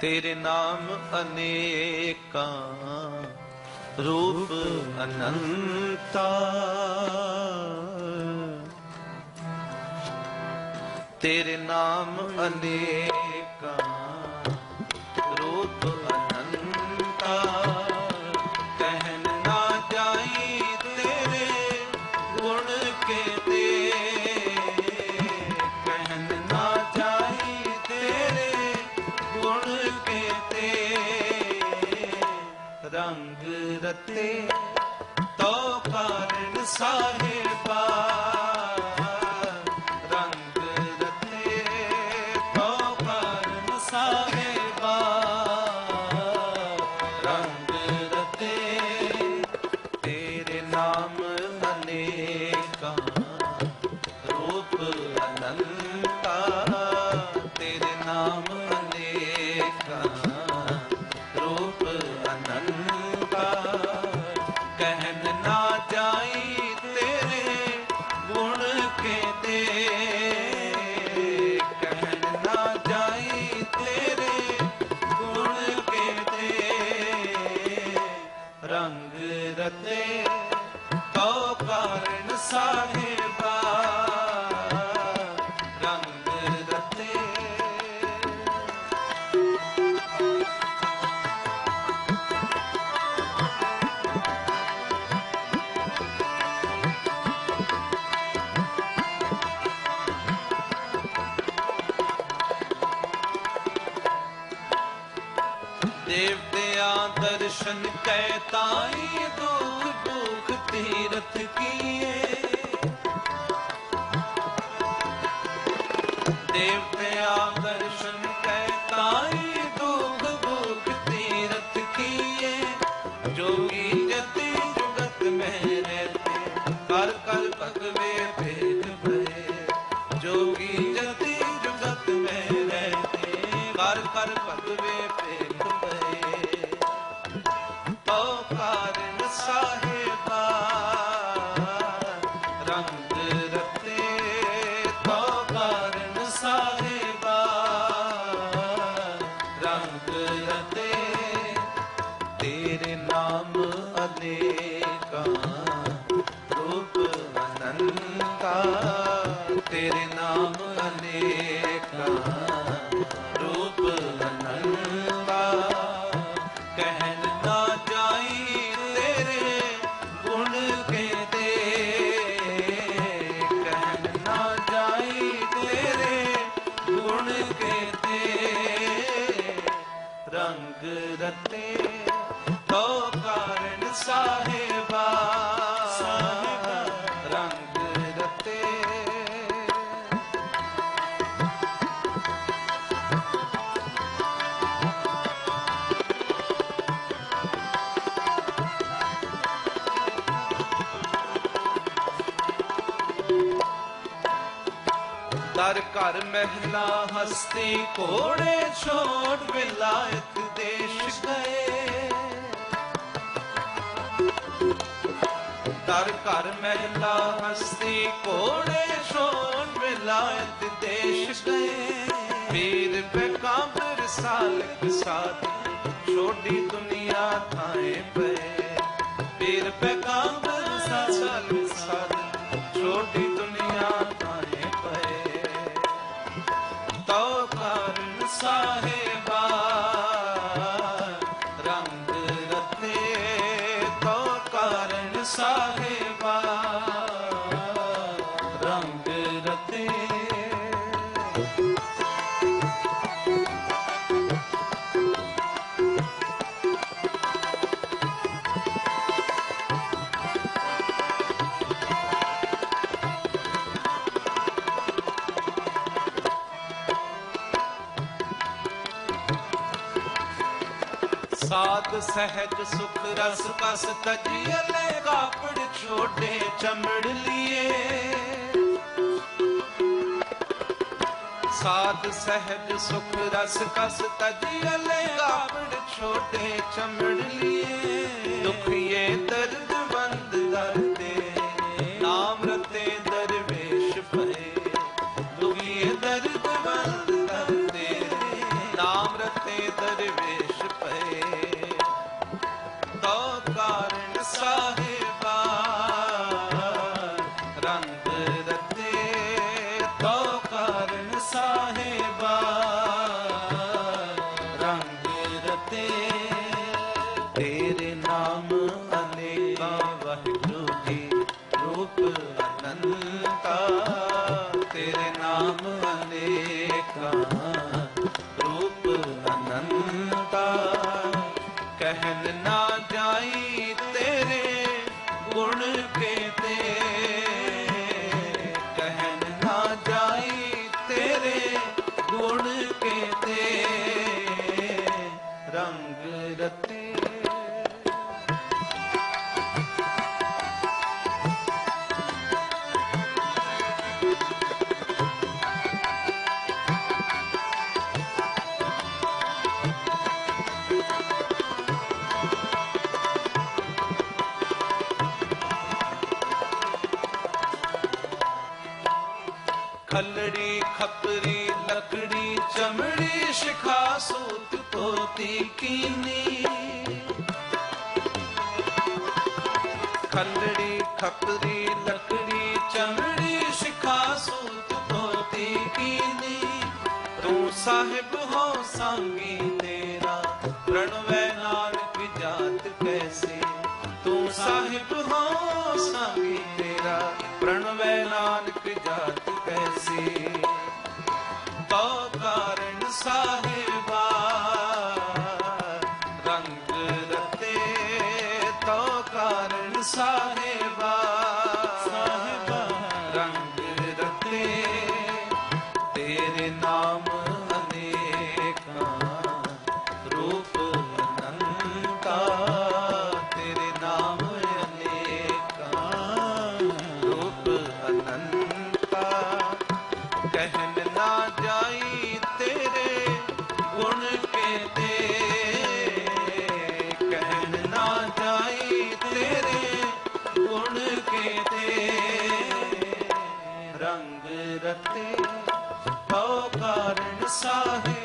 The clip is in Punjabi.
ਤੇਰੇ ਨਾਮ ਅਨੇਕਾਂ ਰੂਪ ਅਨੰਤਾ। ਤੇਰੇ ਨਾਮ ਅਨੇਕ ਰੰਗ ਰਤੇ ਤੋ ਕਾਰਨ ਸਾਹਿਬਾ ਰੰਗ ਰਤੇ ਤੋ ਕਾਰਨ ਸਾਹਿਬਾ ਦਰਸ਼ਨ ਕੈ ਤਾਈ ਦੁਖ ਦੁਖ ਤੀਰਥ ਕੀਏ। ਦੇਵਤਿਆਂ ਅਨੰਤਾ ਤੇਰੇ ਨਾਮ ਅਨੇਕਾਂ ਦਰ ਘਰ ਮਹਿਲਾ ਹਸਤੀ ਕੋੜੇ ਛੋੜ ਵਿਲਾਇਤ ਦੇਸ਼ ਗਏ। ਦਰ ਘਰ ਮਹਿਲਾ ਹਸਤੀ ਕੋੜੇ ਛੋੜ ਵਿਲਾਇਤ ਦੇਸ਼ ਗਏ। ਪੀਰ ਪੈਗੰਬਰ ਸਾਲਕ ਸਾਥੀ ਛੋਟੀ ਦੁਨੀਆ ਥਾਏ ਪਏ। ਪੀਰ ਪੈਗੰਬਰ ਸਾਲਕ ਸਾਥੀ ਸਾਹਿਬਾ ਰੰਗ ਰਤੇ ਤਉ ਕਾਰਨ ਸਾਹਿਬ ਸਾਧ ਸਹਿਜ ਸੁਖ ਰਸ ਕਸ ਤਜੀਲੇ ਕਾਪੜ ਛੋਟੇ ਚਮੜ ਲੀਏ। ਸਾਧ ਸਹਿਜ ਸੁਖ ਰਸ ਕਸ ਤਜੀਲੇ ਕਾਪੜ ਛੋਟੇ ਚਮੜ ਲੀਏ। ਕਹਿਨ ਨਾ ਜਾਈ ਤੇਰੇ ਗੁਣ ਕੇਤੇ ਕਹਿਨ ਨਾ ਜਾਈ ਤੇਰੇ ਗੁਣ ਕੇਤੇ ਰੰਗ ਰਤੇ ਖਲੜੀ, ਖਪਰੀ, ਲਕੜੀ, ਚਮੜੀ, ਸ਼ਿਖਾ ਸੂਤ ਤੋਤੀ ਕੀਨੀ। ਖਲੜੀ, ਖਪਰੀ, ਲਕੜੀ, ਚਮੜੀ, ਸ਼ਿਖਾ ਸੂਤ ਤੋਤੀ ਕੀਨੀ। ਤੂੰ ਸਾਹਿਬ ਹੋ ਸੰਗੀ ਤੇਰਾ ਪ੍ਰਣਵੈ sorry